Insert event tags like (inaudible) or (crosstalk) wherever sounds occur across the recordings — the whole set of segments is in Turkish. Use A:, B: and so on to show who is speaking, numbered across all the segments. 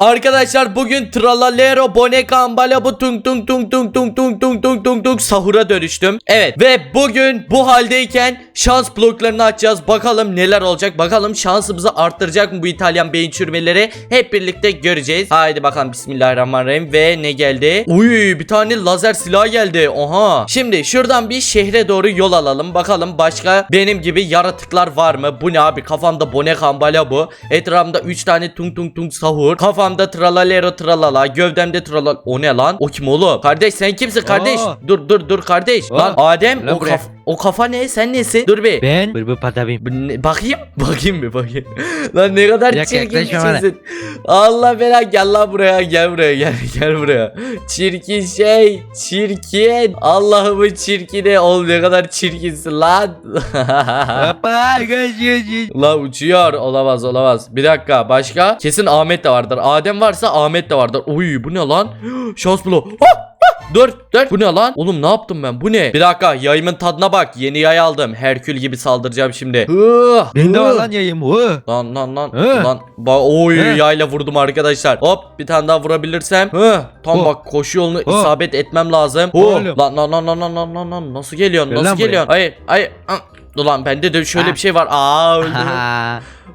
A: Arkadaşlar bugün Tralalero Boneka Ambala bu tung tung tung tung tung tung tung tung tung tung sahura dönüştüm. Evet ve bugün bu haldeyken şans bloklarını açacağız. Bakalım neler olacak. Bakalım şansımızı arttıracak mı bu İtalyan beyin çürümeleri. Hep birlikte göreceğiz. Haydi bakalım Bismillahirrahmanirrahim ve ne geldi? Uy bir tane lazer silah geldi. Oha. Şimdi şuradan bir şehre doğru yol alalım. Bakalım başka benim gibi yaratıklar var mı? Bu ne abi? Kafamda Boneka Ambala bu. Etrafımda 3 tane tung tung tung sahur. Kafamda tralalero tralala. Gövdemde tralal. O ne lan? O kim oğlum? Kardeş sen kimsin kardeş?
B: Aa.
A: Dur dur dur kardeş.
B: Aa.
A: Lan Adem
B: Lan
A: o,
B: buraya.
A: kaf- o kafa ne? Sen nesin? Dur bir.
B: Ben bırbır patabim.
A: Bu ne- Bakayım. (laughs) Bakayım bir bakayım. lan ne kadar
B: dakika,
A: çirkin bir
B: yaklaşma bana.
A: şeysin. Allah bela gel lan buraya. Gel buraya gel. (laughs) Gel buraya. Çirkin şey. Çirkin. Allah'ımın çirkini. Oğlum ne kadar çirkinsin lan. (laughs)
B: Hoppa göz göz göz.
A: La uçuyor. Olamaz olamaz. Bir dakika başka? Kesin Ahmet de vardır. Adem varsa Ahmet de vardır. Uy bu ne lan? (gasps) Şans bloğu. Ah. Dur dur. Bu ne lan? Oğlum ne yaptım ben? Bu ne? Bir dakika yayımın tadına bak. Yeni yay aldım. Herkül gibi saldıracağım şimdi. Hı,
B: Benim de
A: hı.
B: var lan yayım. Hı.
A: Lan lan lan
B: Hı.
A: lan ba oy
B: Hı.
A: yayla vurdum arkadaşlar. Hop bir tane daha vurabilirsem. Hı tam
B: Hı.
A: bak koşu yolunu
B: Hı.
A: isabet etmem lazım. Hı. Lan lan lan lan lan lan lan nasıl geliyorsun?
B: Gel
A: Nasıl geliyorsun? Hayır hayır. Ulan bende de şöyle
B: Ha.
A: bir şey var. Aa öldüm.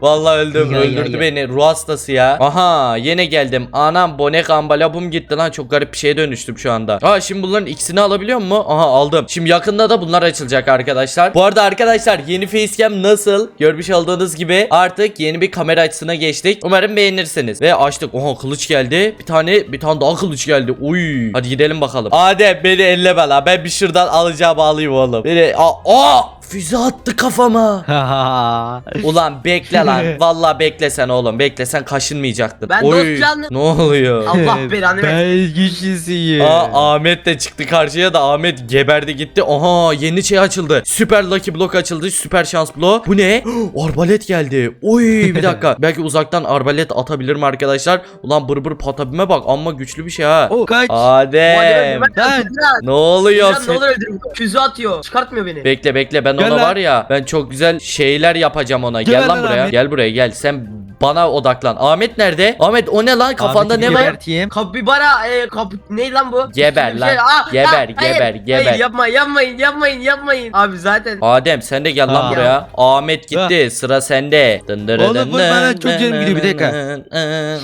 A: Vallahi öldüm.
B: Ya,
A: Öldürdü
B: ya.
A: beni. Ruh hastası ya. Aha yine geldim. Anam bonek ambalabum gitti lan. Çok garip bir şeye dönüştüm şu anda. Aa şimdi bunların ikisini alabiliyor mu? Aha aldım. Şimdi yakında da bunlar açılacak arkadaşlar. Bu arada arkadaşlar yeni facecam nasıl? Görmüş olduğunuz gibi artık yeni bir kamera açısına geçtik. Umarım beğenirsiniz. Ve açtık. Oha kılıç geldi. Bir tane bir tane daha kılıç geldi. Uy. Hadi gidelim bakalım. Adem beni elleme lan. Ben bir şuradan alacağım alayım oğlum. Beni aa, aa füze attı kafama. (laughs) Ulan bekle lan. (laughs) Vallahi bekle sen oğlum. Bekle sen kaşınmayacaktın.
C: Ben
A: Oy,
C: dost canlı-
A: Ne oluyor?
C: Allah belanı versin.
B: Ben.
A: Aa Ahmet de çıktı karşıya da Ahmet geberdi gitti. Aha yeni şey açıldı. Süper Lucky Block açıldı. Süper şans bloğu. Bu ne? (gasps) arbalet geldi. Oy bir dakika. (laughs) Belki uzaktan arbalet atabilirim arkadaşlar. Ulan bır bır patabime bak amma güçlü bir şey ha.
B: O kaç.
A: Adem.
B: Lan.
A: Ne oluyor?
C: Ne
A: sen-
C: olur öldürün. Füze atıyor. Çıkartmıyor beni.
A: Bekle bekle ben
B: Gel
A: ona
B: lan.
A: var ya ben çok güzel şeyler yapacağım ona. Gel,
B: Gel
A: lan
B: lan
A: buraya.
B: Ahmet.
A: Gel buraya gel. Sen bana odaklan. Ahmet nerede? Ahmet o ne lan? Kafanda
B: Ahmet'i
A: ne var?
B: geberteyim.
C: Kapibara e, kap ne lan bu?
A: Geber
C: Bir
A: lan.
C: Aa,
A: Geber,
C: aa,
A: geber,
C: hayır,
A: geber.
C: Hayır, yapma yapmayın yapmayın yapmayın. Abi zaten.
A: Adem sen de gel lan buraya. Ahmet gitti. Sıra sende. Dındırı
B: Oğlum, bu bana çok canım gidiyor, bir dakika.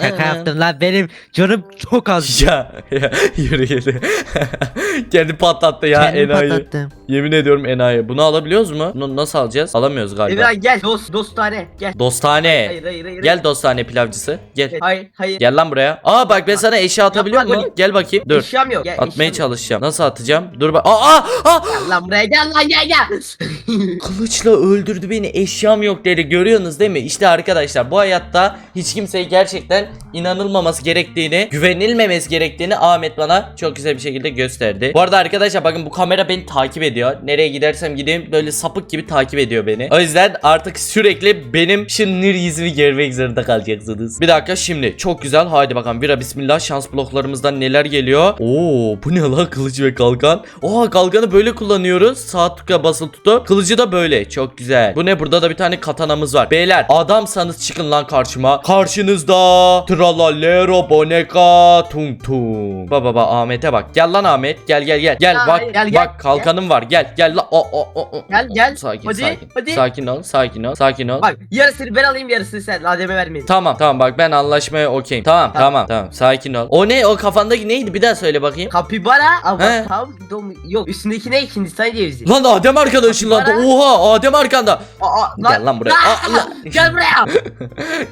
B: Şaka yaptım lan benim canım çok az. (laughs)
A: Ya, ya yürü yürü. (laughs) Kendi patlattı ya
B: Kendimi
A: enayi.
B: patlattım.
A: Yemin ediyorum enayi. Bunu alabiliyoruz mu? Bunu nasıl alacağız? Alamıyoruz galiba.
C: Emrah gel dost dostane gel.
A: Dostane.
C: Hayır hayır hayır.
A: Gel dostane pilavcısı. Gel.
C: Hayır hayır.
A: Gel lan buraya. Aa bak ben sana eşya atabiliyor
C: Yapma,
A: muyum? Gel bakayım. Dur.
C: Eşyam yok. Gel,
A: Atmaya
C: eşyam
A: çalışacağım. Nasıl atacağım? Dur bak. Aa, aa, aa!
C: Gel lan buraya gel lan gel gel. (laughs)
A: Kılıçla öldürdü beni. Eşyam yok dedi. Görüyorsunuz değil mi? İşte arkadaşlar bu hayatta hiç kimseye gerçekten inanılmaması gerektiğini, güvenilmemesi gerektiğini Ahmet bana çok güzel bir şekilde gösterdi. Bu arada arkadaşlar bakın bu kamera beni takip ediyor. Nereye gidersem gideyim böyle sapık gibi takip ediyor beni. O yüzden artık sürekli benim şınır yüzümü görmek zorunda kalacaksınız. Bir dakika şimdi çok güzel. Haydi bakalım bira bismillah şans bloklarımızdan neler geliyor. Oo bu ne lan (laughs) kılıç ve kalkan. Oha kalkanı böyle kullanıyoruz. Sağ tıka basılı tutup. Kılıcı da böyle. Çok güzel. Bu ne burada da bir tane katanamız var. Beyler adamsanız çıkın lan karşıma. Karşınızda Tralalero Boneka Tung Tung. Baba baba Ahmet'e bak. Gel lan Ahmet. Gel gel gel. Gel
C: Ya,
A: bak.
C: gel, gel,
A: bak kalkanım var. Gel gel lan. O, o, o, o.
C: Gel, gel.
A: Sakin
C: Hadi,
A: sakin.
C: hadi.
A: Sakin ol. Sakin ol. Sakin ol.
C: Bak yarısını ben alayım yarısını sen. Adem'e vermeyin.
A: Tamam tamam bak ben anlaşmaya okeyim. Tamam tamam
C: Tamam.
A: tamam sakin ol. O ne o kafandaki neydi bir daha söyle bakayım.
C: Kapibara ama
A: He.
C: tam dom yok üstündeki ne Hindistan cevizi.
A: Lan Adem arkadaşın lan.
C: Kapibara.
A: Oha Adem arkanda.
C: Aa,
A: Gel lan buraya. Aa, lan. (laughs)
C: Gel buraya.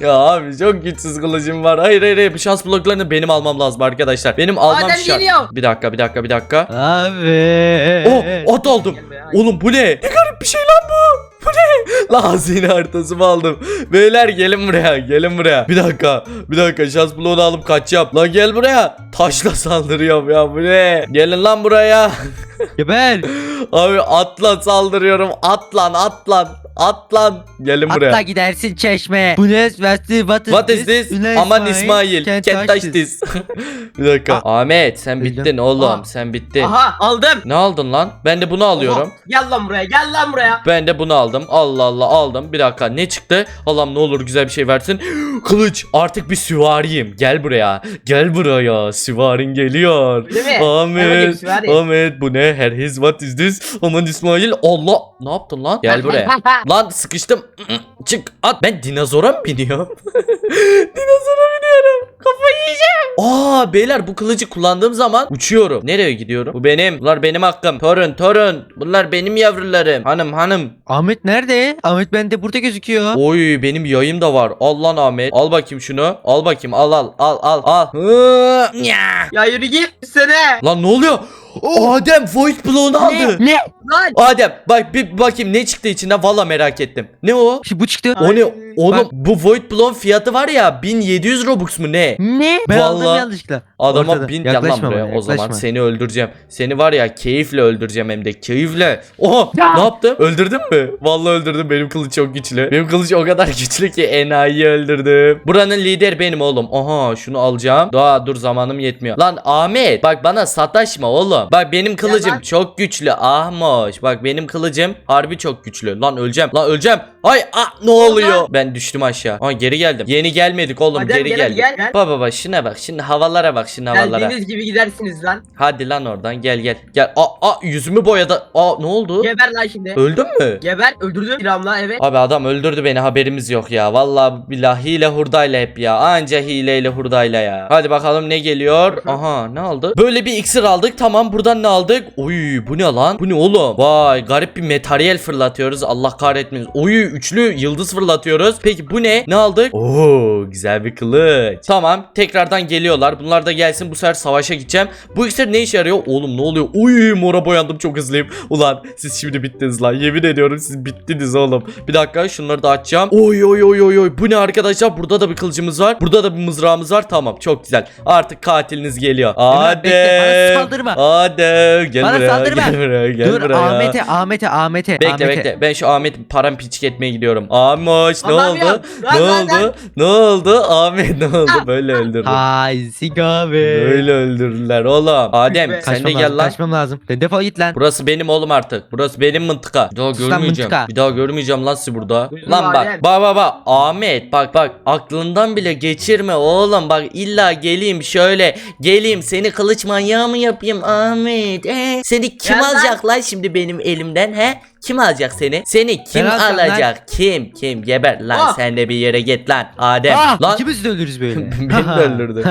C: (laughs)
A: ya abi çok güçsüz kılıcım var. Hayır hayır hayır bu şans bloklarını benim almam lazım arkadaşlar. Benim almam
C: Adem
A: şart.
C: geliyor.
A: Bir dakika bir dakika bir dakika.
B: Abi.
A: Oh at aldım. Oğlum bu ne? Ne garip bir şey lan bu. Bu ne? (laughs) Lan hazine haritasımı aldım. Beyler gelin buraya gelin buraya. Bir dakika bir dakika şans bloğunu alıp kaçacağım. Lan gel buraya. Taşla (laughs) saldırıyorum ya bu ne? Gelin lan buraya. (laughs)
B: Geber.
A: Abi atla saldırıyorum. Atlan atlan. Atlan. Gelin buraya.
B: Atla gidersin çeşme. Bu ne? What is
A: What is this? Aman İsmail.
B: Can't touch
A: this. bir dakika. Ahmet sen bittin oğlum.
C: Aha.
A: Sen bittin.
C: Aha aldım.
A: Ne aldın lan? Ben de bunu alıyorum.
C: Oha, Gel lan buraya gel lan buraya.
A: Ben de bunu aldım. Allah Allah Allah aldım. Bir dakika ne çıktı? Allah'ım ne olur güzel bir şey versin. (gasps) Kılıç artık bir süvariyim. Gel buraya. Gel buraya. Süvarin geliyor. Ahmet. Ahmet bu ne? Her his what is this? Aman İsmail. Allah. Ne yaptın lan? Gel buraya. (laughs) Lan sıkıştım. Çık at. Ben dinozora mı biniyorum? (laughs) dinozora biniyorum. Kafayı yiyeceğim. Aa beyler bu kılıcı kullandığım zaman uçuyorum. Nereye gidiyorum? Bu benim. Bunlar benim hakkım. Torun torun. Bunlar benim yavrularım. Hanım hanım.
B: Ahmet nerede? Ahmet bende burada gözüküyor.
A: Oy benim yayım da var. Al lan Ahmet. Al bakayım şunu. Al bakayım. Al al al al al. Hı, nya.
C: Ya yürü git sene.
A: Lan ne oluyor? Adem voice bloğunu aldı.
B: Ne?
C: Lan.
A: Adem bak bir bakayım ne çıktı içinden valla merak ettim. Ne o?
B: Şu bu çıktı.
A: O ne? Oğlum
B: bak.
A: bu Void Blown fiyatı var ya 1700 Robux mu ne?
B: Ne? Ben aldım
A: Vallahi-
B: yanlışlıkla.
A: Adama
B: Ortada.
A: bin gel lan
B: Yaklaşma
A: buraya
B: bana,
A: o zaman
B: yaklaşma.
A: seni öldüreceğim. Seni var ya keyifle öldüreceğim hem de keyifle. Oha
B: Ya.
A: ne yaptım? Öldürdün mü? Vallahi öldürdüm benim kılıç çok güçlü. Benim kılıç o kadar (laughs) güçlü ki enayiyi öldürdüm. Buranın lideri benim oğlum. Aha şunu alacağım. Daha dur zamanım yetmiyor. Lan Ahmet bak bana sataşma oğlum. Bak benim kılıcım
C: lan.
A: çok güçlü Ahmoş. Bak benim kılıcım harbi çok güçlü. Lan öleceğim. Lan öleceğim. Hay ah ne oluyor? Ben düştüm aşağı. Aa geri geldim. Yeni gelmedik oğlum
C: Adem,
A: geri
C: gel,
A: geldik.
C: gel, gel.
A: Baba baba şuna bak. Şimdi havalara bak. Şimdi havalara.
C: Geldiğiniz gibi gidersiniz lan.
A: Hadi lan oradan gel gel. Gel. Aa, aa yüzümü boyadı. Aa ne oldu?
C: Geber lan şimdi.
A: Öldün mü?
C: Geber öldürdüm kiramla evet.
A: Abi adam öldürdü beni haberimiz yok ya. Vallahi billahi hile hurdayla hep ya. Anca hileyle hurdayla ya. Hadi bakalım ne geliyor. Aha ne aldı? Böyle bir iksir aldık. Tamam buradan ne aldık? Oy bu ne lan? Bu ne oğlum? Vay garip bir materyal fırlatıyoruz. Allah kahretmesin. Oy üçlü yıldız fırlatıyoruz. Peki bu ne? Ne aldık? Oo güzel bir kılıç. Tamam tekrardan geliyorlar. Bunlar da gelsin bu sefer savaşa gideceğim. Bu iksir ne işe yarıyor? Oğlum ne oluyor? Uy mora boyandım çok hızlıyım. Ulan siz şimdi bittiniz lan. Yemin ediyorum siz bittiniz oğlum. Bir dakika şunları da açacağım. Oy oy oy oy oy. Bu ne arkadaşlar? Burada da bir kılıcımız var. Burada da bir mızrağımız var. Tamam çok güzel. Artık katiliniz geliyor.
B: Bekle, bana saldırma.
A: Adem. Gel
B: Bana
A: buraya.
B: saldırma.
A: Gel buraya. Gel
B: Dur
A: buraya.
B: Ahmet'e Ahmet'e Ahmet'e.
A: Bekle
B: Ahmet'e.
A: bekle. Ben şu Ahmet parampiçik etmeye gidiyorum. Ahmet ne oldu? Ne oldu? Ne oldu? Ahmet ne oldu? Böyle öldürdü.
B: Hay Sigabe.
A: Böyle öldürdüler oğlum. Adem
C: be.
A: sen de
B: Kaçmam
A: gel
B: lazım,
A: lan.
B: kaçmam lazım. De- Defol git lan.
A: Burası benim oğlum artık. Burası benim mıntıka. Bir daha
B: Sus lan
A: görmeyeceğim.
B: mıntıka.
A: Bir daha görmeyeceğim lan sizi burada.
C: Gözüm
A: lan bak.
C: alem.
A: Bak bak bak. Ahmet bak bak. Aklından bile geçirme oğlum. Bak illa geleyim şöyle. Geleyim seni kılıç manyağı mı yapayım Ahmet? He? Seni kim
C: Gel lan.
A: alacak lan şimdi benim elimden he? Kim alacak seni? Seni kim
B: Ben alacağım
A: alacak? Kim? Kim? Geber lan
C: Ah.
A: sen de bir yere git lan. Adem.
B: Ah,
A: lan
B: ikimiz de ölürüz böyle. (laughs)
A: Beni de öldürdü.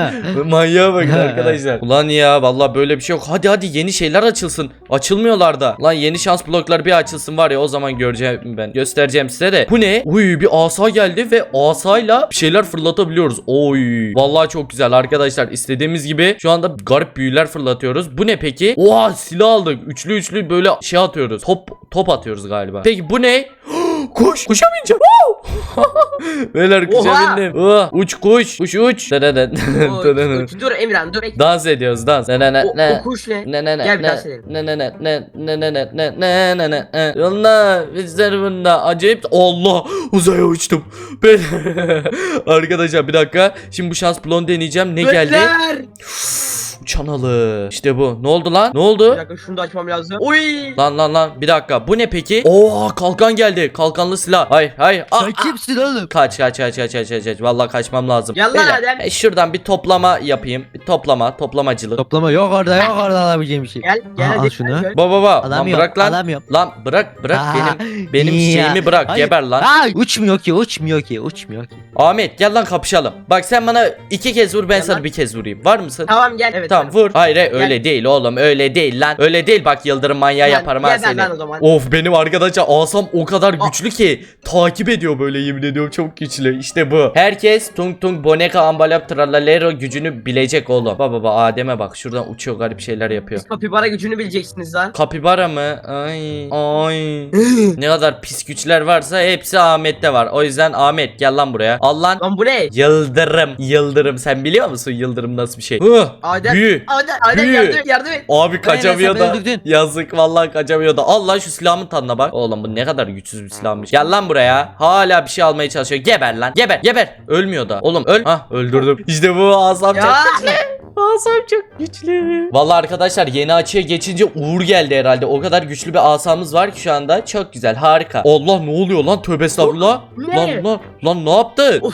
A: Manyağa bakın arkadaşlar. Ulan ya vallahi böyle bir şey yok. Hadi hadi yeni şeyler açılsın. Açılmıyorlar da. Lan yeni şans blokları bir açılsın var ya o zaman göreceğim ben. Göstereceğim size de. Bu ne? Uy bir asa geldi ve asayla bir şeyler fırlatabiliyoruz. Oy. Vallahi çok güzel arkadaşlar. İstediğimiz gibi şu anda garip büyüler fırlatıyoruz. Bu ne peki? Oha silah aldık. Üçlü üçlü böyle şey atıyoruz. Top top atıyoruz galiba. Peki bu ne? Kuş. Kuşa bineceğim. Beyler kuşa
C: Oha.
A: bindim. Oh, uç kuş. Kuş uç. Dadadan.
C: Dur Emirhan dur.
A: Dans ediyoruz dans. Ne ne ne ne.
C: o kuş ne?
A: Ne ne ne
C: Gel bir
A: ne
C: dans edelim.
A: ne ne ne ne ne ne ne ne ne ne ne ne Yoluna bizler bunda acayip Allah uzaya uçtum ben Arkadaşlar bir dakika Şimdi bu şans blon deneyeceğim ne geldi
C: Gökler.
A: Uçan alı İşte bu ne oldu lan ne oldu
C: Bir dakika şunu da açmam lazım. Oy.
A: Lan lan lan bir dakika bu ne peki Oo kalkan geldi kalkanlı silah Hay hay Aa,
B: Sen
A: aa.
B: kimsin oğlum?
A: Kaç kaç kaç kaç kaç kaç kaç Vallahi kaçmam lazım
C: Yallah
A: Beyler,
C: Adem.
A: e, Şuradan bir toplama yapayım Bir toplama toplamacılık
B: Toplama yok orada yok orada alabileceğim bir şey.
C: Gel gel
B: al şunu.
C: gel.
A: Baba baba lan
B: Alamıyorum,
A: bırak lan
B: alamıyorum.
A: Lan bırak bırak
B: Aa,
A: benim benim
B: iyi ya.
A: şeyimi bırak
B: Hayır.
A: geber lan.
B: Ay, uçmuyor ki uçmuyor ki uçmuyor ki.
A: Ahmet gel lan kapışalım. Bak sen bana iki kez vur ben
C: Gel
A: sana
C: lan.
A: bir kez vurayım. Var mısın?
C: Tamam gel. Evet.
A: Tamam vur. Hayır hayır, öyle değil oğlum öyle değil lan. Öyle değil bak yıldırım manyağı
C: Gel,
A: yaparım
C: gel ben
A: seni.
C: lan o zaman.
A: Of benim arkadaşlar asam o kadar güçlü ki takip ediyor böyle yemin ediyorum çok güçlü. İşte bu. Herkes tung tung boneka ambalap tralalero gücünü bilecek oğlum. Baba baba Adem'e bak şuradan uçuyor garip şeyler yapıyor.
C: Kapibara gücünü bileceksiniz lan.
A: Kapibara mı? Ay. Ay. ne kadar pis güçler varsa hepsi Ahmet'te var. O yüzden Ahmet gel lan buraya. Al lan.
C: Lan bu ne?
A: Yıldırım. Yıldırım. Sen biliyor musun yıldırım nasıl bir şey? Hı.
C: Adem.
A: Büyü.
C: Adem
A: Büyü.
C: yardım et yardım et.
A: Abi kaçamıyor da.
B: öldürdün.
A: Yazık vallahi kaçamıyor da. Allah şu silahımın tadına bak. Oğlum bu ne kadar güçsüz bir silahmış. Gel lan buraya. Hala bir şey almaya çalışıyor. Geber lan. Geber. Geber. Ölmüyor da. Oğlum öl. Hah öldürdüm. (laughs) İşte bu asam
C: Ya.
A: çok güçlü. Asam çok güçlü. Vallahi arkadaşlar yeni açıya geçince Uğur geldi herhalde. O kadar güçlü bir asamız var ki şu anda. Çok güzel harika. Allah ne oluyor lan tövbe estağfurullah.
C: Ne?
A: Lan lan lan ne yaptın? (laughs)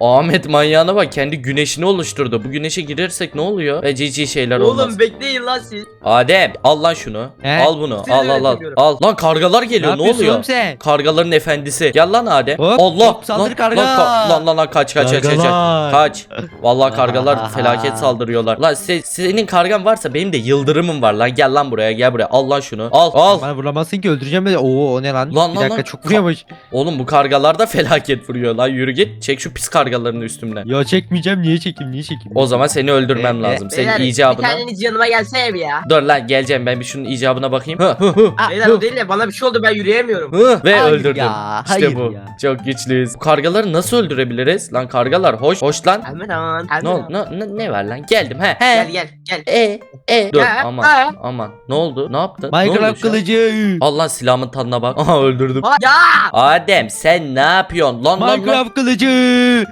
A: Ahmet manyağına bak kendi güneşini oluşturdu. Bu güneşe girersek ne oluyor? Ve cici şeyler olmaz.
C: Oğlum bekleyin lan siz.
A: Adem al lan şunu.
B: He?
A: Al bunu.
C: Seni
A: al al al.
C: öğretiyorum.
A: Al. Lan kargalar geliyor. Ne,
B: yapıyorsun
A: oluyor?
B: oğlum sen?
A: Kargaların efendisi. Gel lan Adem.
B: Hop,
A: Allah.
B: hop, saldır
A: lan,
B: karga.
A: Lan, ka- lan lan lan kaç kaç kaç kaç.
B: Kargalar.
A: Kaç. Vallahi kargalar (laughs) felaket saldırıyorlar. Lan se- senin kargan varsa benim de yıldırımım var lan. Gel lan buraya gel buraya. Al lan şunu. Al al.
B: Bana vuramazsın ki öldüreceğim beni. Oo o ne lan?
A: Lan,
B: bir
A: lan,
B: dakika
A: lan.
B: çok vuruyormuş.
A: Oğlum bu kargalar da felaket vuruyor lan. Yürü git. Çek şu pis kargaların üstümden.
B: Ya çekmeyeceğim niye çekeyim niye çekeyim?
A: O zaman seni öldürmem
B: Ee,
A: lazım. Senin
C: Beyler, Bir
A: icabına.
C: taneniz yanıma gelsene bir ya.
A: Dur lan geleceğim ben bir şunun icabına bakayım. Hı, hı, hı,
C: Beyler
A: hı.
C: o değil de bana bir şey oldu ben yürüyemiyorum.
A: Hı, Ve
B: Hayır
A: öldürdüm.
B: ya,
A: işte
B: hayır
A: bu.
B: ya.
A: Çok güçlüyüz. Bu kargaları nasıl öldürebiliriz? Lan kargalar hoş. Hoş lan.
C: Hemen hemen.
A: Ne oldu? Ne, ne, ne var lan? Geldim he. He.
C: Gel gel gel.
A: E e. Dur
C: Ha,
A: aman
C: ha.
A: aman. Ne oldu? Ne yaptın? Ne oluyor
B: Minecraft
A: şu an?
B: kılıcı.
A: Allah silahımın tadına bak. (laughs) Aha öldürdüm.
C: Ha, ya.
A: Adem sen ne yapıyorsun? Lan lan lan.
B: Minecraft kılıcı.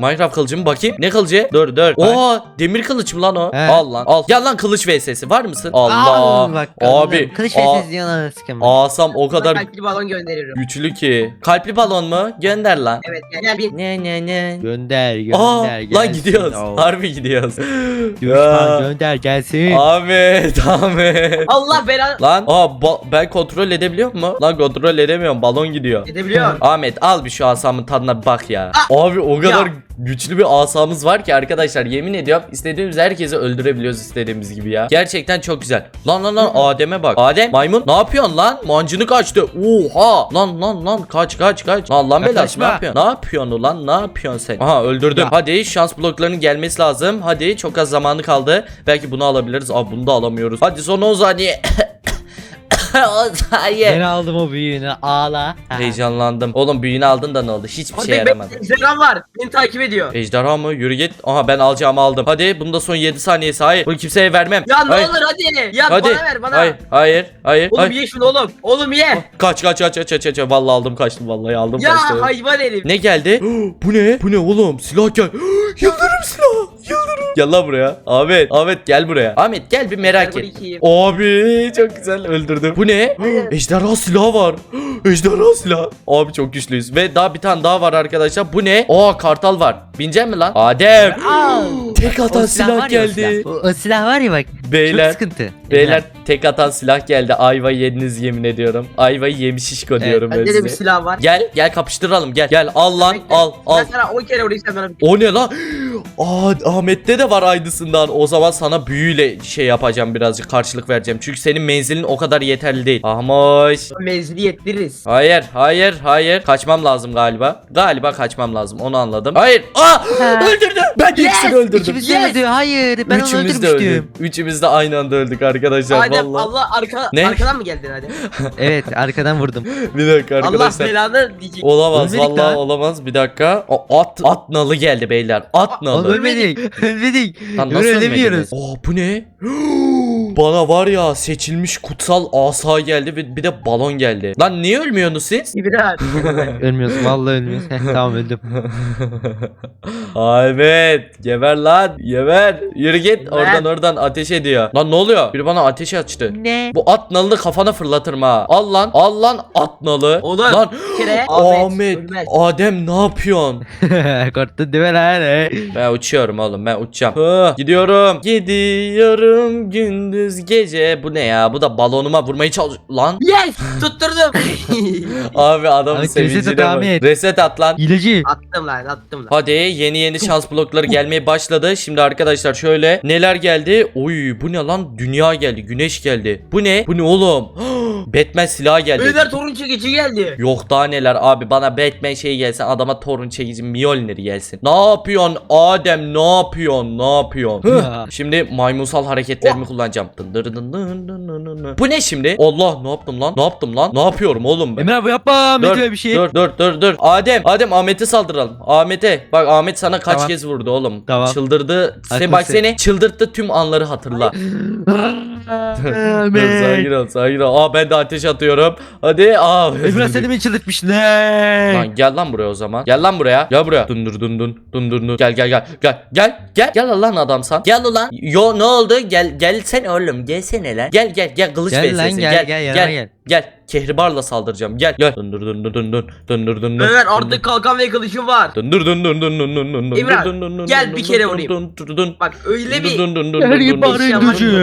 A: Minecraft kılıcı mı bakayım? Ne kılıcı? Dur dur. Oo demir kılıç mı lan o?
B: He.
A: Al lan. Al. Gel lan kılıç vs'si var mısın? Allah.
B: Al bakalım.
A: Abi.
B: Kılıç
A: a-
B: sessiz yana sıkın.
A: Asam o kadar
C: kalpli balon gönderiyorum.
A: güçlü ki. Kalpli balon mu? Gönder lan.
C: Evet gel gel bir.
A: Ne ne ne.
B: Gönder gönder
A: Aa
B: gelsin.
A: lan gidiyoruz.
B: Oo.
A: Harbi gidiyoruz.
B: Düşman
A: Ya.
B: gönder gelsin.
A: Ahmet (laughs) Ahmet.
C: Allah belanı.
A: Lan aa ba- ben kontrol edebiliyor mu? Lan kontrol edemiyorum. Balon gidiyor.
C: Edebiliyorum.
A: Ahmet al bir şu asamın tadına bir bak ya. Abi o kadar
C: Ya.
A: Güçlü bir asamız var ki arkadaşlar yemin ediyorum istediğimiz herkesi öldürebiliyoruz istediğimiz gibi ya. Gerçekten çok güzel. Lan lan lan Adem'e bak. Adem maymun ne yapıyorsun lan? Mancını kaçtı. Oha. Lan lan lan kaç kaç kaç. Lan lan belası ne yapıyorsun? Ne yapıyorsun ulan? Ne yapıyorsun sen? Aha öldürdüm.
B: Ya.
A: Hadi şans bloklarının gelmesi lazım. Hadi çok az zamanı kaldı. Belki bunu alabiliriz. Aa bunu da alamıyoruz. Hadi son 10 saniye. (coughs) 10 saniye.
B: Ben aldım o büyüğünü ağla.
A: Heyecanlandım. Oğlum büyüğünü aldın da ne oldu? Hiçbir
C: Hadi
A: şey yaramadı.
C: Instagram var. Beni takip ediyor.
A: Ejderha mı? Yürü git. Aha ben alacağımı aldım. Hadi bunda son 7 saniyesi. Hayır. Bunu kimseye vermem.
C: Ya ne
A: hayır.
C: olur hadi. Ya
A: Hadi.
C: bana ver bana.
A: Hayır. Hayır. Hayır.
C: Oğlum
A: hayır.
C: ye şunu oğlum. Oğlum ye.
A: Kaç kaç kaç kaç kaç kaç. Vallahi aldım kaçtım vallahi aldım
C: Ya
A: kaçtım.
C: hayvan herif.
A: Ne geldi? (gasps) Bu ne? Bu ne oğlum? Silah gel. (gasps) Yıldırım silahı. Yıldırım. Gel lan buraya. Ahmet. Ahmet gel buraya. Ahmet gel bir merak et. Abi çok güzel öldürdüm. Bu ne? Ejderha silahı var. (gasps) Ejderha silahı. Abi çok güçlüyüz. Ve daha bir tane daha var arkadaşlar. Bu ne? Aa kartal var. Binecek mi lan? Adem. (gasps) Tek atan silah,
B: ya, o
A: geldi.
B: silah. O, o silah var ya bak.
A: Beyler.
B: Çok sıkıntı.
A: Beyler tek atan silah geldi. Ayva yediniz yemin ediyorum. Ayvayı yemiş şişko diyorum ben
C: de bir
A: size.
C: silah var.
A: Gel gel kapıştıralım gel. Gel al lan
C: Bekle.
A: al al.
C: Ben sana 10 kere vurayım sen bana bir
A: O ne lan? (gasps) Aa, Ahmet'te de var aynısından. O zaman sana büyüyle şey yapacağım birazcık karşılık vereceğim. Çünkü senin menzilin o kadar yeterli değil. Ahmoş.
C: menzili yettiririz.
A: Hayır, hayır, hayır. Kaçmam lazım galiba. Galiba kaçmam lazım. Onu anladım. Hayır. Aa! öldürdü. Ben de ikisini öldürdüm.
B: İkimiz de
C: Yes.
B: öldü. Hayır ben onu
A: Üçümüz de
B: öldürmüştüm.
A: Üçümüz de aynı anda öldük arkadaşlar.
C: Adem
A: Vallahi.
C: Allah arka,
A: Ne?
C: arkadan mı geldin Adem? (laughs)
B: evet arkadan vurdum.
A: Bir dakika
C: Allah
A: arkadaşlar.
C: belanı diyecek.
A: Olamaz
B: Ölmedik
A: vallahi
B: lan.
A: olamaz. Bir dakika. O, at at nalı geldi beyler. At
B: Oğlum
A: nalı.
B: ölmedik. Ölmedik.
A: Lan nasıl
B: ölemiyoruz.
A: Oo bu ne? (gasps) Bana var ya seçilmiş kutsal asa geldi ve bir de balon geldi. Lan niye ölmüyorsunuz siz?
C: İbran. (laughs)
B: Ölmüyorsun vallahi ölmüyorsun. Heh, tamam öldüm. (laughs)
A: Ahmet geber lan geber. Yürü git oradan oradan ateş ediyor. Lan ne oluyor? Biri bana ateş açtı.
B: ne?
A: Bu at nalını kafana fırlatırım ha. Al lan al lan at nalı.
C: Oğlum,
A: Lan
C: kere (gasps)
A: Ahmet,
C: Ahmet.
A: Adem ne yapıyorsun? (laughs)
B: Korktun değil mi lan? He?
A: Ben uçuyorum oğlum ben uçacağım. Hı, gidiyorum. Gidiyorum gündüz gece. Bu ne ya? Bu da balonuma vurmayı çalış... Lan.
C: Yes! Tutturdum. (laughs)
A: Abi adamın
B: Abi, reset
A: sevincine. Reset at lan.
B: İlacı.
C: attım lan attım lan.
A: Hadi yeni yeni şans blokları gelmeye başladı. Şimdi arkadaşlar şöyle neler geldi? Oy bu ne lan? Dünya geldi, güneş geldi. Bu ne? Bu ne oğlum? (gasps) (gasps) Batman silahı geldi.
C: Beyler torun çekici geldi.
A: Yok daha neler abi bana Batman şeyi gelsin adama torun çekici Mjolnir gelsin. Ne yapıyorsun Adem ne yapıyorsun ne yapıyorsun? Şimdi maymunsal hareketlerimi kullanacağım. Dın dın dın dın dın dın. Bu ne şimdi? Allah ne yaptım lan? Ne yaptım lan? Ne yapıyorum oğlum ben?
B: Emre abi yapma. Ahmet'e bir şey.
A: dur dur dur dur. Adem Adem Ahmet'e saldıralım. Ahmet'e. Bak Ahmet sana kaç
B: Tamam.
A: kez vurdu oğlum.
B: Tamam.
A: Çıldırdı. Sen bak seni çıldırttı tüm anları hatırla. (laughs) dur sakin
B: Ahmet.
A: ol sakin ol. Aa ben de ateş atıyorum. Hadi. Aa.
B: Emre seni mi çıldırtmış ne?
A: Lan gel lan buraya o zaman. Gel lan buraya. Gel buraya. Dun dur dun dun. Dun dur dun. Gel gel gel. Gel gel. Gel. Gel lan adamsan. Gel ulan. Yo ne oldu? Gel gelsene oğlum. Gelsene lan. Gel gel gel kılıç
B: Gel lan, gel,
A: Gel
B: gel,
A: gel. Gel.
B: Gel.
A: Kehribarla saldıracağım. Gel. Gel. Döndür döndür döndür döndür döndür.
C: Ömer artık kalkan ve kılıcım var.
A: Döndür döndür döndür döndür.
C: İmran gel bir kere vurayım. Bak öyle bir Kehribarın
B: gücü.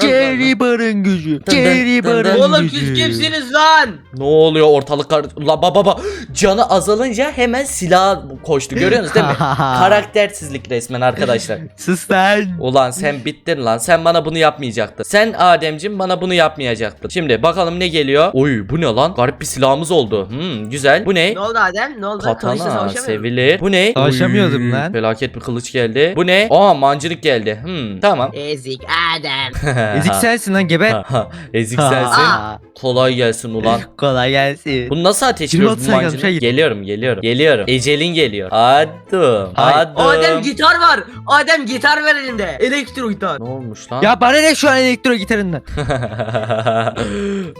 B: Kehribarın gücü.
A: Kehribarın
B: gücü.
C: Oğlum siz kimsiniz lan?
A: Ne oluyor ortalık kar... La baba baba. Canı azalınca hemen silah koştu. Görüyorsunuz değil mi? Karaktersizlik resmen arkadaşlar.
B: Sus lan.
A: Ulan sen bittin lan. Sen bana bunu yapmayacaktın. Sen Ademcim bana bunu yapmayacaktın. Şimdi bak bakalım ne geliyor? Oy bu ne lan? Garip bir silahımız oldu. Hmm güzel. Bu ne?
C: Ne oldu Adem? Ne oldu?
A: Katana sevilir. Bu ne?
B: Savaşamıyordum lan.
A: Felaket bir kılıç geldi. Bu ne? Aa mancınık geldi. Hmm tamam. (laughs)
C: Ezik Adem. (laughs)
B: Ezik sensin lan geber.
A: Ezik sensin. Kolay gelsin ulan. (laughs)
B: Kolay gelsin.
A: Bunu nasıl ateşliyoruz
B: 26
A: bu
B: gelmiş, hayır.
A: Geliyorum geliyorum. Geliyorum. Ecelin geliyor. Adım. Adım.
C: Adem gitar var. Adem gitar var elinde. Elektro gitar.
A: Ne olmuş lan?
B: Ya bana ne şu an elektro gitarından?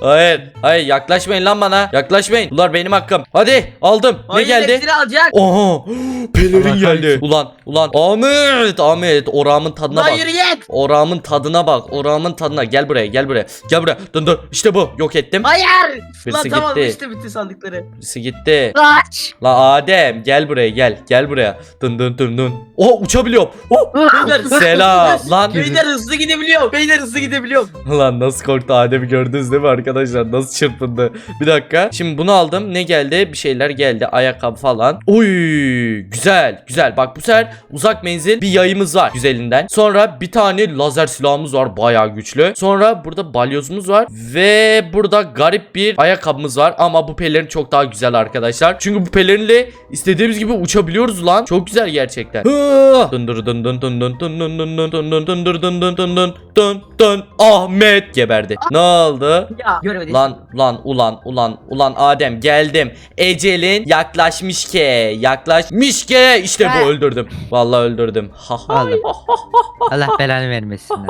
A: Hayır. Hayır yaklaşmayın lan bana. Yaklaşmayın. Bunlar benim hakkım. Hadi aldım. Ne
C: Hayır,
A: geldi?
C: hepsini alacak.
A: Oha. Pelerin geldi. Ulan ulan. Ahmet. Ahmet. Orağımın tadına
C: Lan
A: bak.
C: yürü git.
A: Orağımın tadına bak. Orağımın tadına. Gel buraya. Gel buraya. Gel buraya. Dön dön. İşte bu. Yok ettim.
C: Hayır.
A: Birisi
C: Lan tamam
A: gitti.
C: işte bütün sandıkları.
A: Birisi gitti.
C: Kaç.
A: La Adem gel buraya gel. Gel buraya. Dın dın dın dın. Oh uçabiliyorum. Oh.
C: Beyler
A: Selam (laughs) lan.
C: Beyler hızlı gidebiliyor. Beyler hızlı gidebiliyor.
A: Lan nasıl korktu Adem'i gördünüz değil mi arkadaşlar? Nasıl çırpındı. Bir dakika. Şimdi bunu aldım. Ne geldi? Bir şeyler geldi. Ayakkabı falan. Uy güzel. Güzel. Bak bu sefer uzak menzil bir yayımız var güzelinden. Sonra bir tane lazer silahımız var. Bayağı güçlü. Sonra burada balyozumuz var. Ve burada garip bir ayakkabımız var. Ama bu pelerin çok daha güzel arkadaşlar. Çünkü bu pelerinle istediğimiz gibi uçabiliyoruz lan. Çok güzel gerçekten. Hı. Dın dın dın dın dın dın dın dın dın dın dın dın. Ahmet geberdi. Ne oldu?
C: Ya görmedin.
A: Lan lan ulan ulan ulan Adem geldim. Ecelin yaklaşmış ke. Yaklaşmış ke. İşte bu öldürdüm. Vallahi öldürdüm. Ha ha.
B: Allah. Allah belanı vermesin. lan.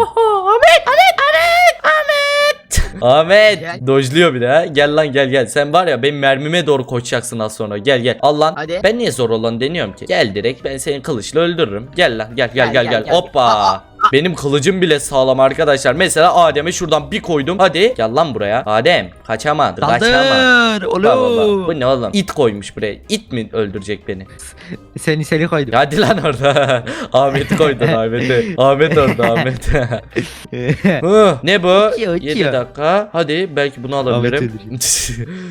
A: Ahmet
C: Gel.
A: dojluyor bir de ha. Gel lan gel gel. Sen var ya benim mermime doğru koşacaksın az sonra. Gel gel. Al lan.
C: Hadi.
A: Ben niye zor olan deniyorum ki? Gel direkt ben seni kılıçla öldürürüm. Gel lan gel gel
C: Gel,
A: gel
C: gel,
A: gel.
C: gel.
A: Hoppa.
C: Aa,
A: Benim kılıcım bile sağlam arkadaşlar. Mesela Adem'e şuradan bir koydum. Hadi gel lan buraya. Adem kaçamadı. Kaçamadı.
B: Oğlum.
A: Bu ne oğlum? İt koymuş buraya. İt mi öldürecek beni?
B: Seni seni koydum.
A: Hadi lan orada. (laughs) Ahmet'i koydun Ahmet'i. Ahmet orada Ahmet. (laughs) Hı, ne bu?
B: Uçuyor,
A: 7
B: uçuyor.
A: dakika. Hadi belki bunu alabilirim.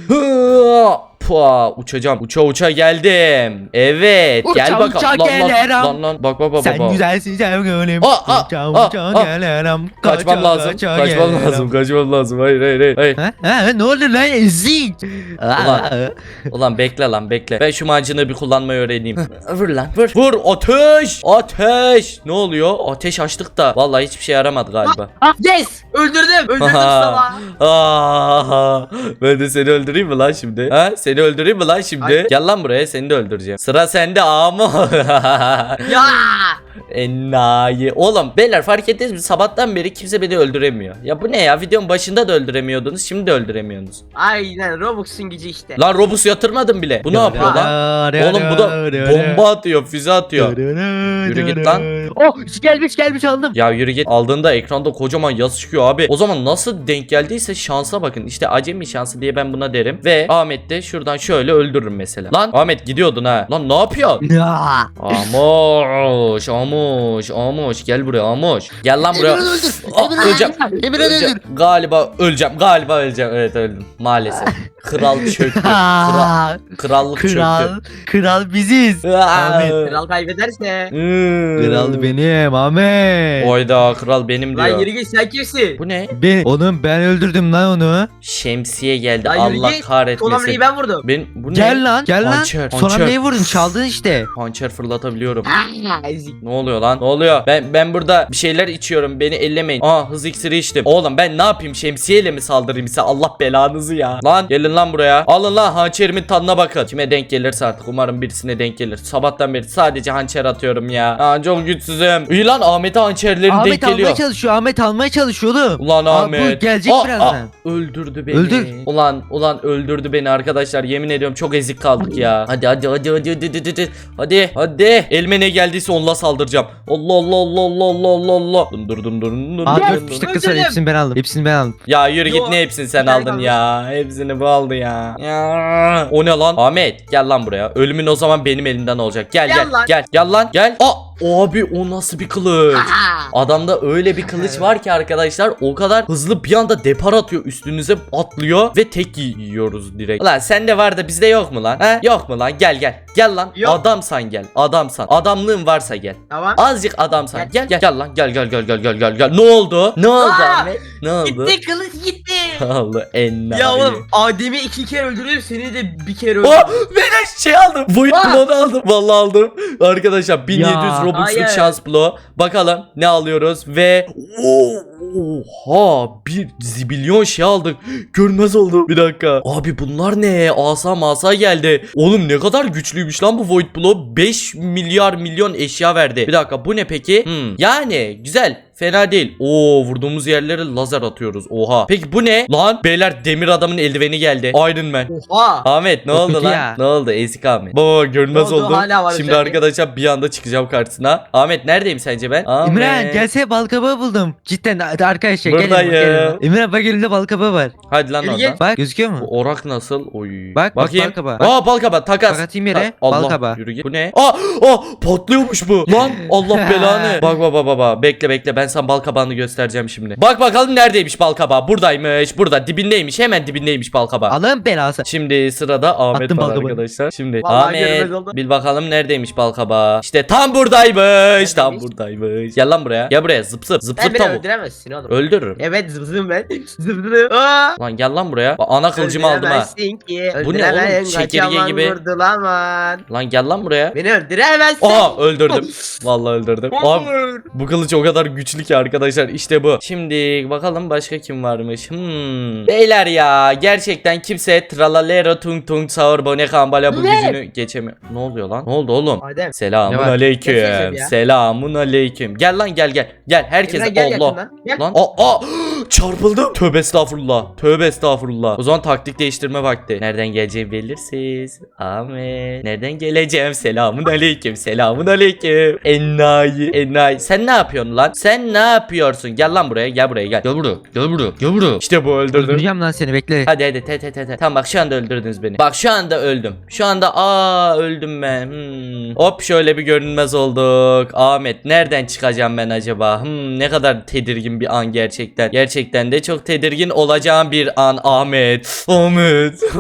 A: (laughs) Pua, uçacağım. Uça uça geldim. Evet.
B: Uça
A: gel bakalım.
B: uça
A: lan, lan,
B: gelirim.
A: lan lan bak bak bak
B: Sen
A: bak.
B: güzelsin sevgilim.
A: Aa, aa,
B: Uça uça
A: aa.
B: gelirim.
A: Kaçmam
B: Kaça,
A: lazım.
B: kaça
A: Kaçmam
B: gelirim.
A: lazım. Kaçmam lazım. Hayır hayır hayır. hayır.
B: Ha? Ha, ne oldu lan ezik?
A: Ulan. Ulan bekle lan bekle. Ben şu macını bir kullanmayı öğreneyim. vur lan vur. Vur ateş. Ateş. Ne oluyor? Ateş açtık da. Vallahi hiçbir şey yaramadı galiba.
C: Yes. Öldürdüm. Öldürdüm sana.
A: Ben de seni öldüreyim mi lan şimdi? Ha? Seni öldüreyim mi lan şimdi?
C: Ay.
A: Gel lan buraya seni de öldüreceğim. Sıra sende ama. (laughs)
C: Ya.
A: Enayi. Oğlum beyler fark ettiniz mi? Sabahtan beri kimse beni öldüremiyor. Ya bu ne ya? Videonun başında da öldüremiyordunuz. Şimdi de öldüremiyorsunuz.
C: Aynen Robux'un gücü işte.
A: Lan Robux yatırmadım bile. Bu ne yapıyor lan? Oğlum bu da bomba atıyor, füze atıyor. Yürü git lan.
B: Oh gelmiş gelmiş aldım.
A: Ya yürü git. Aldığında ekranda kocaman yazı çıkıyor abi. O zaman nasıl denk geldiyse şansa bakın. İşte acemi şansı diye ben buna derim. Ve Ahmet de şuradan şöyle öldürürüm mesela. Lan Ahmet gidiyordun ha. Lan ne yapıyorsun? (laughs)
B: Ya.
A: Amoş, Amoş, Amoş gel buraya Amoş. Gel lan buraya. Aa, öleceğim. Öleceğim. Galiba öleceğim. Galiba öleceğim. Evet öldüm. Maalesef. (laughs) (laughs) Kral çöktü. Kral, krallık
B: Kral.
A: çöktü.
B: Kral biziz.
A: Aa.
B: Ahmet.
C: Kral kaybederse.
A: Hmm.
B: Kral benim Ahmet.
A: Oyda kral benim
C: Lan
A: diyor.
C: yürü git sen kimsin?
A: Bu ne?
B: Ben, onu ben öldürdüm lan onu.
A: Şemsiye geldi.
C: Lan yürü
A: Allah
C: git.
A: kahretmesin.
C: Konamri'yi ben vurdum.
A: Ben bu ne?
B: Gel lan gel lan.
A: Hançer,
B: Sonra
A: hançer.
B: neyi vurdun çaldın işte.
A: Hançer fırlatabiliyorum. Ne oluyor lan? Ne oluyor? Ben ben burada bir şeyler içiyorum. Beni ellemeyin. Aa hız iksiri içtim. Oğlum ben ne yapayım? Şemsiyeyle mi saldırayım size? Allah belanızı ya. Lan gelin lan buraya. Alın lan hançerimin tadına bakın. Kime denk gelirse artık umarım birisine denk gelir. Sabahtan beri sadece hançer atıyorum ya. Aa, çok güçsüzüm. İyi lan Ahmet'e hançerlerin denk
B: Ahmet
A: geliyor.
B: almaya çalışıyor. Ahmet almaya çalışıyor oğlum.
A: Ulan
B: Aa,
A: Ahmet.
B: bu gelecek
A: Aa,
B: birazdan.
A: aa, öldürdü beni.
B: Öldür.
A: Ulan ulan öldürdü beni arkadaşlar. Yemin ediyorum çok ezik kaldık ya. Hadi hadi hadi hadi hadi hadi hadi. Hadi hadi. Elime ne geldiyse onunla saldıracağım. Allah Allah Allah Allah Allah Allah Allah. Dur dur dur
B: dur
A: dur.
B: bir dakika sonra
C: Öldürdüm.
B: hepsini ben aldım. Hepsini ben aldım.
A: Ya yürü git ne hepsini sen aldın ya. Hepsini bu aldı ya. ya. O ne lan? Ahmet gel lan buraya. Ölümün o zaman benim elimden olacak. Gel gel
C: Gel
A: gel. Gel lan gel. Aa abi o nasıl bir kılıç? Adamda öyle bir kılıç var ki arkadaşlar o kadar hızlı bir anda depar atıyor üstünüze atlıyor ve tek yiyoruz direkt. Ulan sende var da bizde yok mu lan? He? Yok mu lan? Gel gel. Gel lan.
C: Yok.
A: Adamsan gel. Adamsan. Adamlığın varsa gel.
C: Tamam.
A: Azıcık adamsan.
C: Gel.
A: Gel gel gel lan. Gel gel gel gel gel gel gel. Ne oldu? Ne oldu
C: Aa!
A: Ahmet? Ne oldu?
C: Gitti kılıç gitti.
A: Allah enna.
C: ya oğlum Adem'i iki kere öldürdüm seni de bir kere öldürdüm.
A: Oh ben şey aldım. Void bloğunu aldım. Vallahi aldım. Arkadaşlar 1700
B: Ya.
A: Robux'luk şans bloğu. Bakalım ne alıyoruz ve Oha bir zibilyon şey aldık. Görmez oldu. Bir dakika. Abi bunlar ne? Asa masa geldi. Oğlum ne kadar güçlüymüş lan bu Void bloğu. 5 milyar milyon eşya verdi. Bir dakika bu ne peki? Hmm, yani güzel. Fena değil. Oo vurduğumuz yerlere lazer atıyoruz. Oha. Peki bu ne? Lan beyler demir adamın eldiveni geldi. Iron Man.
C: Oha.
A: Ahmet ne oldu lan?
B: ya.
A: Ne oldu? Ezik Ahmet. Baba görünmez
C: Ne oldu?
A: oldum.
C: Hala var
A: Şimdi
C: üzerinde.
A: arkadaşlar bir anda çıkacağım karşısına. Ahmet neredeyim sence ben? Ahmet.
B: İmran gelse bal kabağı buldum. Cidden hadi arkadaşlar gelin.
A: Buradayım.
B: gelin. Bak elimde bal kabağı var.
A: Hadi lan
C: Gel,
A: oradan.
B: Bak gözüküyor mu?
A: Bu orak nasıl? Oy.
B: Bak, bak,
A: Bakayım.
B: bal kabağı.
A: Aa bal kabağı takas.
B: Bak atayım yere,
A: Ha, Allah
B: bal kabağı.
A: yürü git. Bu ne? Aa, aa patlıyormuş bu. (laughs) Lan Allah belanı. (laughs) bak bak bak bak bak. Bekle bekle ben sana bal kabağını göstereceğim şimdi. Bak bakalım neredeymiş bal kabağı. Buradaymış. Burada dibindeymiş. Hemen dibindeymiş bal kabağı.
B: Alın belası.
A: Şimdi sırada Ahmet
B: Attım
A: var
B: kabağı.
A: arkadaşlar. Şimdi
C: Vallahi
A: Ahmet
C: görmez oldu.
A: bil bakalım neredeymiş bal kabağı. İşte tam buradaymış. Tam buradaymış. Gel lan buraya. Gel buraya zıp zıp. Zıp
C: Sen
A: zıp
C: beni
A: tavuk.
C: öldüremezsin oğlum.
A: Öldürürüm.
C: Evet zıplım ben. Zıplım. Aa.
A: Lan gel lan buraya. Bak, ana kılıcımı aldım ha.
C: Ki.
A: Bu ne oğlum? Çekirge gibi.
C: Kurtulamam.
A: Lan gel lan buraya.
C: Beni öldüremezsin.
A: Aa öldürdüm. Vallahi öldürdüm. Abi bu kılıç o kadar güçlü ki arkadaşlar. İşte bu. Şimdi bakalım başka kim varmış. Hmm. Beyler ya gerçekten kimse tralalero tung tung sahur bone kambala bu gücünü geçemiyor. Ne oluyor lan? Ne oldu oğlum?
C: Adem.
A: Selamun aleyküm. Selamun aleyküm. Gel lan gel gel. Gel herkes
C: Emre gel
A: Allah.
C: yakından. Gel.
A: Lan aa, aa (gasps) çarpıldım. Tövbe estağfurullah. Tövbe estağfurullah. O zaman taktik değiştirme vakti. Nereden geleceğim belirsiz. Ahmet. Nereden geleceğim? Selamun aleyküm. Selamun aleyküm. Enayi. Enayi. Sen ne yapıyorsun lan? Sen ne yapıyorsun? Gel lan buraya. Gel buraya gel. Gel buraya. Gel buraya. Gel buraya. İşte bu öldürdüm.
B: Öldüreceğim lan seni bekle.
A: Hadi hadi te te te te. Tamam bak şu anda öldürdünüz beni. Bak şu anda öldüm. Şu anda aa öldüm ben. Hmm. Hop şöyle bir görünmez olduk. Ahmet nereden çıkacağım ben acaba? Hmm, ne kadar tedirgin bir an gerçekten. Gerçekten de çok tedirgin olacağım bir an Ahmet. Ahmet. (laughs)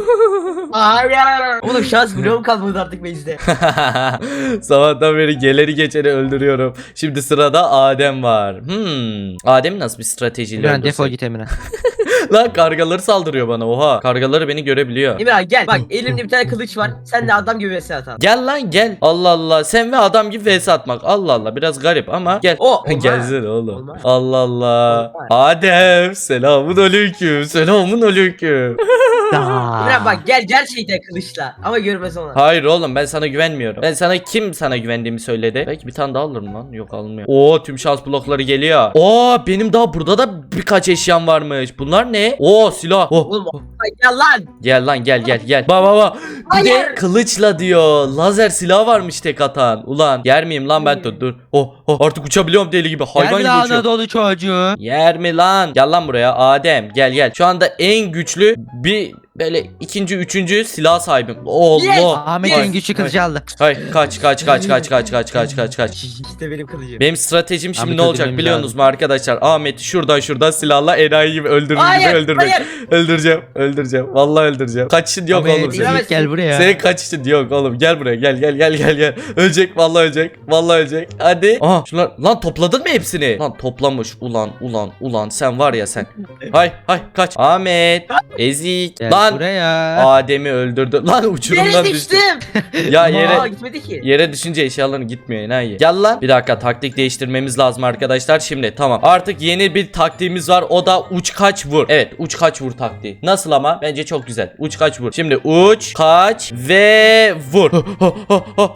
C: Oğlum şans bloğum kalmadı artık base'de. (laughs)
A: Sabahtan beri geleri geçeni öldürüyorum. Şimdi sırada Adem var. Hmm. Adem nasıl bir stratejiyle
B: İmran
A: öldürsek?
B: defol git Emran. (laughs)
A: Lan kargaları saldırıyor bana oha. Kargaları beni görebiliyor.
C: İmran gel. Bak elimde bir tane kılıç var. Sen de adam gibi vesile at.
A: Gel lan gel. Allah Allah. Sen ve adam gibi vs atmak. Allah Allah. Biraz garip ama gel.
C: O. (laughs)
A: Gelsene oğlum.
C: Olmaz.
A: Allah Allah.
C: Olmaz.
A: Adem. Selamun aleyküm. Selamun aleyküm. (laughs)
C: İmran bak gel gerçekten kılıçla. Ama görmez ona.
A: Hayır oğlum ben sana güvenmiyorum. Ben sana kim sana güvendiğimi söyledi? Belki bir tane daha alırım lan. Yok alınmıyor. Oo tüm şans blokları geliyor. Oo benim daha burada da birkaç eşyam varmış. Bunlar ne? Oo silah. Oh.
C: Oğlum ay, gel lan.
A: Gel lan gel gel gel. Ba ba ba. Bir de
C: Hayır.
A: kılıçla diyor. Lazer silah varmış tek atan. Ulan yer miyim lan ben dur dur. Oh, oh artık uçabiliyorum deli gibi. Hayvan
B: Gel
A: gibi
B: lan
A: uçuyorum.
B: Anadolu çocuğu.
A: Yer mi lan? Gel lan buraya Adem gel gel. Şu anda en güçlü bir böyle ikinci üçüncü silah sahibim. Allah.
B: Ahmet'in
A: Hay,
B: güçlü kılıcı aldı.
A: Hay kaç kaç kaç kaç kaç kaç kaç kaç kaç. (laughs)
C: İşte benim kılıcım.
A: Benim stratejim şimdi
B: Ahmet
A: ne olacak
B: öldürmemiz
A: biliyorsunuz mu arkadaşlar? Ahmet'i şuradan şuradan silahla enayi gibi öldürür gibi
C: Hayır,
A: öldürmek.
C: hayır.
A: Öldüreceğim, öldüreceğim. Vallahi öldüreceğim. Kaçışın yok
B: Ahmet,
A: oğlum senin.
C: Bilemezsin.
B: gel buraya.
A: Senin kaçışın yok oğlum. Gel buraya. Gel gel gel gel gel. Ölecek vallahi ölecek. Vallahi ölecek. Hadi. Aha şunlar lan topladın mı hepsini? Lan toplamış. Ulan ulan ulan sen var ya sen. Hay hay kaç. Ahmet. Ezik.
B: Gel.
A: Lan
B: Buraya.
A: Adem'i öldürdü. (laughs) Lan uçurumdan
C: Yere
A: düştü.
C: düştüm. (laughs)
A: Ya
C: Aa
A: yere
C: gitmedi ki.
A: Yere düşünce eşyaların gitmiyor enayi. Gel lan. Bir dakika taktik değiştirmemiz lazım arkadaşlar. Şimdi tamam. Artık yeni bir taktiğimiz var. O da uç kaç vur. Evet uç kaç vur taktiği. Nasıl ama? Bence çok güzel. Uç kaç vur. Şimdi uç kaç ve vur.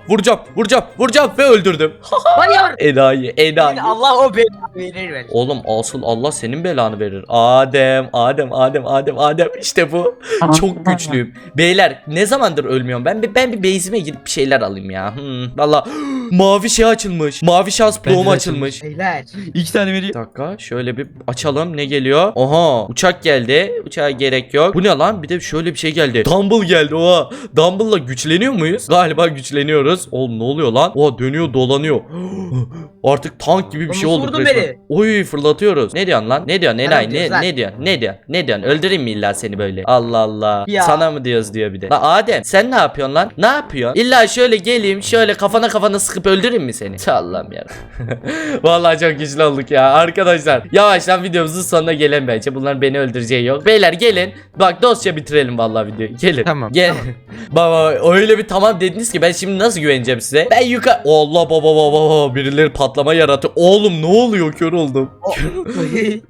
A: vuracağım. Vuracağım. Vuracağım ve öldürdüm.
C: Hayır.
A: Enayi. Enayi.
C: Allah o belanı verir ver.
A: Oğlum asıl Allah senin belanı verir. Adem, Adem, Adem, Adem, Adem. İşte bu. Çok güçlüyüm. Beyler ne zamandır ölmüyorum? Ben bir ben bir base'ime gidip bir şeyler alayım ya. Hmm, Valla mavi şey açılmış. Mavi şans bloğum açılmış.
C: Beyler.
B: İki tane
A: Bir
B: vereyim.
A: dakika şöyle bir açalım ne geliyor? Oha uçak geldi. Uçağa gerek yok. Bu ne lan? Bir de şöyle bir şey geldi. Dumble geldi oha. Dumble'la güçleniyor muyuz? Galiba güçleniyoruz. Oğlum ne oluyor lan? Oha dönüyor dolanıyor. (gasps) Artık tank gibi bir şey resmen.
C: beni?
A: Oy fırlatıyoruz. Ne diyorsun lan? Ne diyorsun Eray? Ne,
C: lan?
A: ne diyorsun? Ne diyorsun? Ne diyorsun? Öldüreyim mi illa seni böyle? Allah Allah.
C: Ya.
A: Sana mı diyoruz diyor bir de. Lan Adem sen ne yapıyorsun lan? Ne yapıyorsun? İlla şöyle geleyim şöyle kafana kafana sıkıp öldüreyim mi seni? Allah'ım ya. (laughs) Vallahi çok güçlü olduk ya arkadaşlar. Yavaştan videomuzun sonuna gelen bence. Bunlar beni öldüreceği yok. Beyler gelin. Bak dostça bitirelim vallahi videoyu. Gelin.
B: Tamam,
A: Gel. (laughs) baba öyle bir tamam dediniz ki ben şimdi nasıl güveneceğim size? Ben yukarı Allah baba baba baba birileri patlama yarattı. Oğlum ne oluyor kör oldum. (laughs)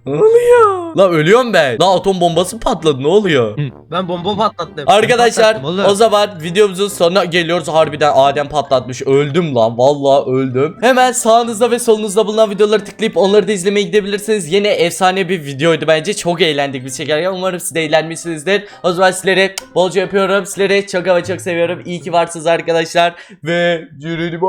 A: Ne oluyor? La ölüyorum ben. La atom bombası patladı ne oluyor?
C: ben bomba patlattım.
A: Arkadaşlar
B: patlattım oğlum.
A: o zaman videomuzun sonuna geliyoruz. Harbiden Adem patlatmış. Öldüm lan. Vallahi öldüm. Hemen sağınızda ve solunuzda bulunan videoları tıklayıp onları da izlemeye gidebilirsiniz. Yine efsane bir videoydu bence. Çok eğlendik biz çekerken. Umarım siz de eğlenmişsinizdir. O zaman sizleri bolca yapıyorum. Sizleri çok ama çok seviyorum. İyi ki varsınız arkadaşlar. Ve cürülü